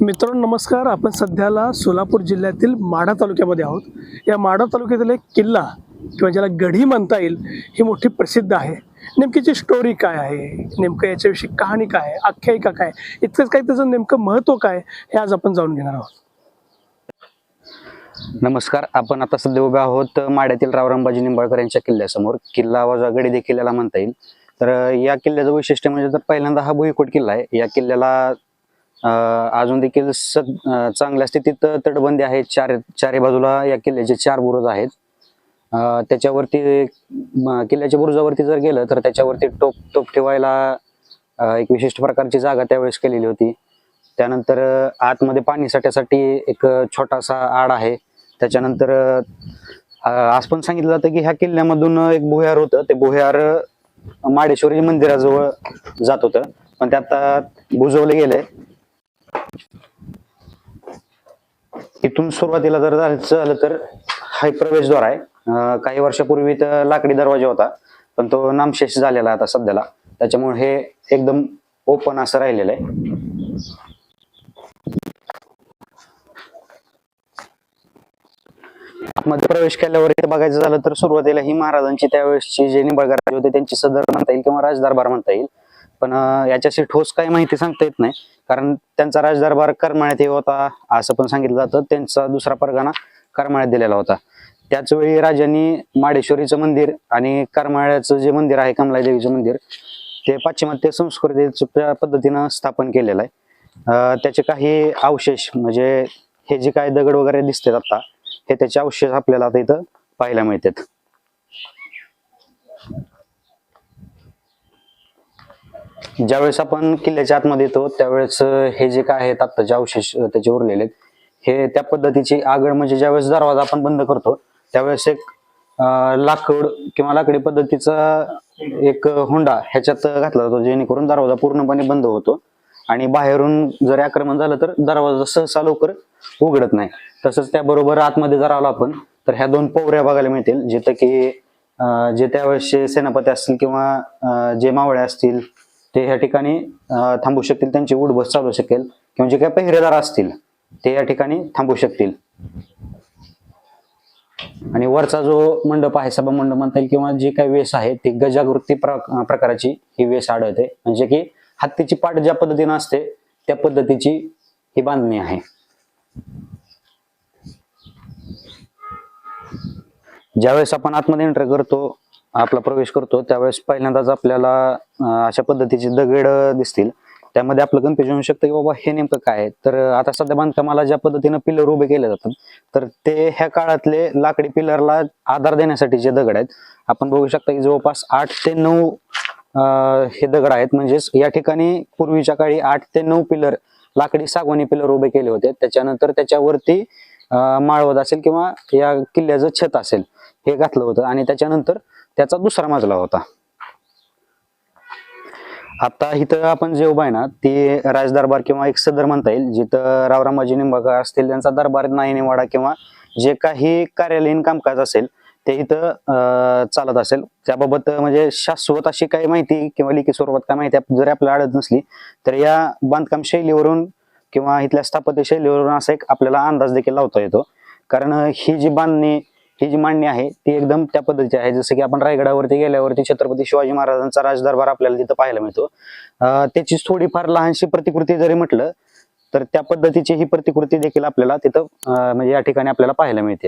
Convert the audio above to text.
मित्रांनो नमस्कार. आपण सध्याला सोलापूर जिल्ह्यातील माढा तालुक्यामध्ये आहोत. या माढा तालुक्यातील एक किल्ला किंवा ज्याला गढी म्हणता येईल ही मोठी प्रसिद्ध आहे. नेमकीची स्टोरी काय आहे? नेमकं याच्याविषयी कहाणी काय आहे? आख्यायिका काय इतकंच काही त्याचं नेमकं महत्त्व काय हे आज आपण जाणून घेणार आहोत. नमस्कार. आपण आता सध्या उभे आहोत माड्यातील रावरामबाजी निंबाळकर यांच्या किल्ल्यासमोर. किल्ला आवाजा गडी देखील याला म्हणता येईल. तर या किल्ल्याचं वैशिष्ट्य म्हणजे तर पहिल्यांदा हा भुईकोट किल्ला आहे. या किल्ल्याला अजून देखील स चांगल्या स्थितीत तटबंदी आहे चार चारी बाजूला या किल्ल्याचे चार बुरुज आहेत. त्याच्यावरती किल्ल्याच्या बुरुजावरती जर गेलं तर त्याच्यावरती टोप टोप ठेवायला एक विशिष्ट प्रकारची जागा त्यावेळेस केलेली होती. त्यानंतर आतमध्ये पाणी साठ्यासाठी एक छोटासा आड आहे. त्याच्यानंतर आज पण सांगितलं जातं की ह्या किल्ल्यामधून एक भुयार होतं. ते भुयार माडेश्वरी मंदिराजवळ जात होतं. पण ते आता बुजवलं गेलंय. इथून सुरुवातीला जर जायचं झालं तर हा एक प्रवेशद्वार आहे. काही वर्षापूर्वी तर लाकडी दरवाजा होता पण तो नामशेष झालेला आता सध्याला. त्याच्यामुळे हे एकदम ओपन असं राहिलेलं आहे. मध्ये प्रवेश केल्यावर इथे बघायचं झालं तर सुरुवातीला ही महाराजांची त्यावेळेसची जे निबळगार राजे होते त्यांची सदर म्हणता येईल किंवा राजदरबार म्हणता येईल. पण याच्याशी ठोस काही माहिती सांगता येत नाही. कारण त्यांचा राजदरबार करमाळ्यात हे होता असं पण सांगितलं जातं. त्यांचा दुसरा परगाना करमाळ्यात दिलेला होता. त्याचवेळी राजांनी माडेश्वरीचं मंदिर आणि करमाळ्याचं जे मंदिर आहे कमला देवीचं मंदिर ते पाश्चिमात्य संस्कृतीच्या पद्धतीनं स्थापन केलेलं आहे. त्याचे काही अवशेष म्हणजे हे जे काय दगड वगैरे दिसतात आता हे त्याचे अवशेष आपल्याला आता इथं पाहायला मिळतात. ज्यावेळेस आपण किल्ल्याच्या आतमध्ये येतो त्यावेळेस हे जे काय आहेत आत्ताचे अवशेष त्याचे उरलेले आहेत, हे त्या पद्धतीची आगळ म्हणजे ज्यावेळेस दरवाजा आपण बंद करतो त्यावेळेस एक लाकूड किंवा लाकडी पद्धतीचा एक हुंडा ह्याच्यात घातला जातो जेणेकरून दरवाजा पूर्णपणे बंद होतो आणि बाहेरून जर आक्रमण झालं तर दरवाजा सहसा लवकर उघडत नाही. तसंच त्याबरोबर आतमध्ये जर आलो आपण तर ह्या दोन पवऱ्या बघायला मिळतील जिथं की जे त्यावेळेसचे सेनापती असतील किंवा जे मावळे असतील ते ह्या ठिकाणी थांबू शकतील त्यांची उडबस चालू शकेल. किंवा जे काही पहिरेदार असतील ते या ठिकाणी थांबू शकतील. आणि वरचा जो मंडप आहे सभा मंडप म्हणता येईल किंवा जे काही वेश आहे ती गजागृती प्र- प्रकाराची ही वेश आढळते. म्हणजे की हत्तीची पाठ ज्या पद्धतीनं असते त्या पद्धतीची ही बांधणी आहे. ज्यावेळेस आपण आतमध्ये एंटर करतो आपला प्रवेश करतो त्यावेळेस पहिल्यांदाच आपल्याला अशा पद्धतीचे दगड दिसतील. त्यामध्ये आपलं कन्फ्युजन होऊ शकतं की बाबा हे नेमकं काय आहे? तर आता सध्या बांधकामाला ज्या पद्धतीनं पिलर उभे केले जातात तर ते ह्या काळातले लाकडी पिलरला आधार देण्यासाठी जे दगड आहेत आपण बघू शकता की जवळपास आठ ते नऊ हे दगड आहेत. म्हणजेच या ठिकाणी पूर्वीच्या काळी आठ ते नऊ पिलर लाकडी सागवानी पिलर उभे केले होते. त्याच्यानंतर त्याच्यावरती अं, माळवत असेल किंवा या किल्ल्याचं छत असेल हे घातलं होतं. आणि त्याच्यानंतर त्याचा दुसरा मजला होता. आता इथं आपण जे उभा आहे ना ते राजदरबार किंवा एक सदर म्हणता येईल जिथं रावरामाजी निंबाळकर असतील त्यांचा दरबार नाही निवाडा किंवा जे काही कार्यालयीन कामकाज असेल ते इथं चालत असेल. त्याबाबत म्हणजे शाश्वत अशी काही माहिती किंवा लिखित स्वरूपात काय माहिती जरी आपल्याला आढळत नसली तर या बांधकाम शैलीवरून किंवा इथल्या स्थापत्य शैलीवरून असा एक आपल्याला अंदाज देखील लावता येतो. कारण ही जी बांधणी ही जी मांडणी आहे ती एकदम त्या पद्धतीची आहे. जसं की आपण रायगडावरती गेल्यावरती छत्रपती शिवाजी महाराजांचा राजदरबार आपल्याला तिथं पाहायला मिळतो. त्याची थोडीफार लहानशी प्रतिकृती जरी म्हटलं तर त्या पद्धतीची ही प्रतिकृती देखील आपल्याला तिथं म्हणजे या ठिकाणी आपल्याला पाहायला मिळते.